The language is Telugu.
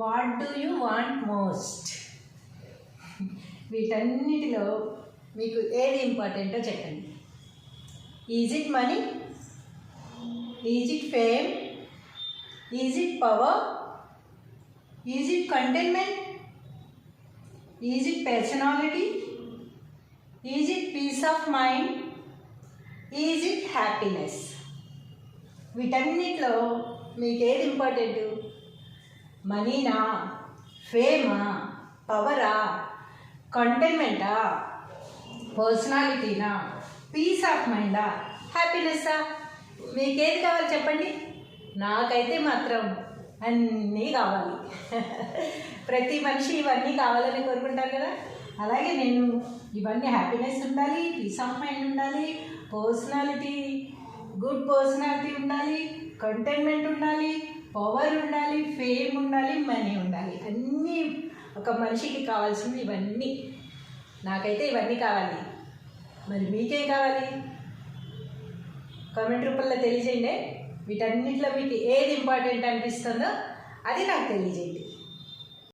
What do you want most వీటన్నిటిలో మీకు ఏది ఇంపార్టెంటో చెప్పండి. Is it money is it fame is it power is it contentment is it personality is it peace of mind is it happiness వీటన్నిటిలో మీకు ఏది ఇంపార్టెంట్? మనీనా ఫేమా పవరా కంటైన్మెంటా పర్సనాలిటీనా పీస్ ఆఫ్ మైండా హ్యాపీనెస్సా? మీకేది కావాలి చెప్పండి? నాకైతే మాత్రం అన్నీ కావాలి. ప్రతి మనిషి ఇవన్నీ కావాలని కోరుకుంటారు కదా? అలాగే నేను ఇవన్నీ హ్యాపీనెస్ ఉండాలి పీస్ ఆఫ్ మైండ్ ఉండాలి పర్సనాలిటీ గుడ్ పర్సనాలిటీ ఉండాలి కంటైన్మెంట్ ఉండాలి పవర్ ఉండాలి ఫేమ్ ఉండాలి మనీ ఉండాలి. అన్నీ ఒక మనిషికి కావాల్సింది ఇవన్నీ. నాకైతే ఇవన్నీ కావాలి. మరి మీకేం కావాలి? కామెంట్ రూపంలో తెలియజేయండి. వీటన్నిటిలో మీకు ఏది ఇంపార్టెంట్ అనిపిస్తుందో అది నాకు తెలియజేయండి.